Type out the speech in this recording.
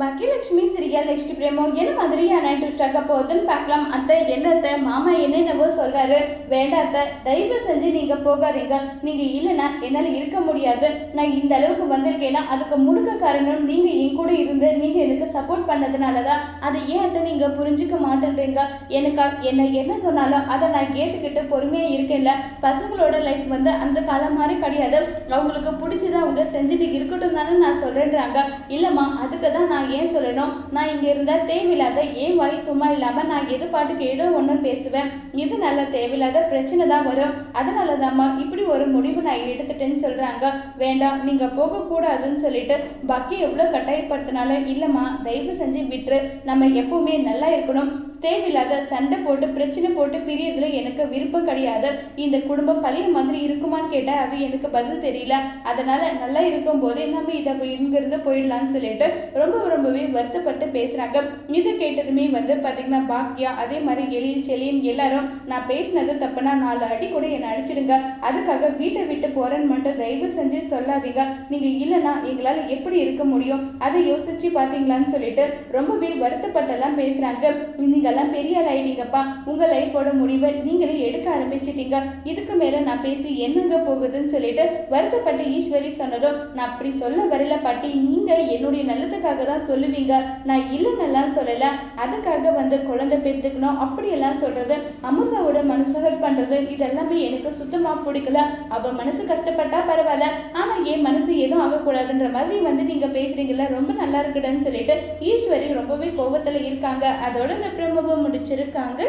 Baakiyalakshmi serial next பிரேமோ என்ன மாதிரியான ட்விஸ்டாக போகுதுன்னு பார்க்கலாம். அத்தை என்னத்த? மாமா என்னென்னவோ சொல்கிறாரு வேண்டாம் அத்தை தயவு செஞ்சு நீங்கள் போகாதீங்க. நீங்கள் இல்லைன்னா என்னால் இருக்க முடியாது. நான் இந்த அளவுக்கு வந்திருக்கேன்னா அதுக்கு முழுக்க காரணம் நீங்கள் என் கூட இருந்து நீங்கள் எனக்கு சப்போர்ட் பண்ணதுனால தான் அதை ஏன் அத்தை நீங்கள் புரிஞ்சுக்க மாட்டேன்றீங்க? எனக்கா என்ன என்ன சொன்னாலும் அதை நான் கேட்டுக்கிட்டு பொறுமையாக இருக்கேன்ல. பசங்களோட லைஃப் வந்து அந்த காலம் மாதிரி கிடையாது. அவங்களுக்கு பிடிச்சதை அவங்க செஞ்சுட்டு இருக்கட்டும் தானே நான் சொல்கிறேன்றாங்க இல்லைம்மா அதுக்கு தான் நான் ஏன் சொல்லணும்? நான் இங்கே இருந்தால் தேவையில்லாத ஏன் வாய் சும்மா இல்லாமல் நான் எது பாட்டுக்கு ஏதோ ஒன்று பேசுவேன்? இது நல்ல தேவையில்லாத பிரச்சனை தான் வரும். அதனால தாம்மா இப்படி ஒரு முடிவு நான் எடுத்துட்டேன்னு சொல்கிறாங்க வேண்டாம் நீங்கள் போகக்கூடாதுன்னு சொல்லிட்டு பக்கி எவ்வளோ கட்டாயப்படுத்தினாலும் இல்லைம்மா தயவு செஞ்சு விட்டுரு. நம்ம எப்பவுமே நல்லா இருக்கணும். தேவையில்லாத சண்டை போட்டு பிரச்சனை போட்டு பிரியறதுல எனக்கு விருப்பம் கிடையாது. இந்த குடும்பம் பழைய மாதிரி இருக்குமான்னு கேட்டால் அது எனக்கு பதில் தெரியல. அதனால நல்லா இருக்கும் போதே நம்ம இதை இங்கிருந்து போயிடலான்னு சொல்லிட்டு ரொம்ப ரொம்பவே வருத்தப்பட்டு பேசுறாங்க. இதை கேட்டதுமே வந்து பாத்தீங்கன்னா பாக்கியா அதே மாதிரி எழில் செலியும் எல்லாரும் நான் பேசினது தப்புனா நாலு அடி கூட என்னை அடிச்சிடுங்க. அதுக்காக வீட்டை விட்டு போறேன்னு மட்டும் தயவு செஞ்சு சொல்லாதீங்க. நீங்க இல்லைன்னா எங்களால் எப்படி இருக்க முடியும்? அதை யோசிச்சு பாத்தீங்களான்னு சொல்லிட்டு ரொம்பவே வருத்தப்பட்டெல்லாம் பேசுறாங்க. நீங்க எல்லாம் பெரிய ஆள் ஆயிட்டீங்கப்பா. உங்க லைஃபோட முடிவை நீங்களே எடுக்க ஆரம்பிச்சிட்டீங்க. இதுக்கு மேல நான் பேசி என்னங்க போகுதுன்னு சொல்லிட்டு வருத்தப்பட்ட ஈஸ்வரி சொன்னதும் நான் அப்படி சொல்ல வரல பாட்டி. நீங்க என்னுடைய நல்லதுக்காக தான் சொல்லுவீங்க. நான் இல்லைன்னெல்லாம் சொல்லல. அதுக்காக வந்து குழந்தை பெற்றுக்கணும் அப்படியெல்லாம் சொல்றது அமிர்தாவோட மனசு ஹெல்ப் பண்றது இதெல்லாமே எனக்கு சுத்தமா பிடிக்கல. அவ மனசு கஷ்டப்பட்டா பரவாயில்ல. ஆனா என் மனசு எதுவும் ஆகக்கூடாதுன்ற மாதிரி வந்து நீங்க பேசுறீங்கல்ல ரொம்ப நல்லா இருக்குதுன்னு சொல்லிட்டு ஈஸ்வரி ரொம்பவே கோவத்துல இருக்காங்க. அதோட இந்த முடிச்சிருக்காங்க.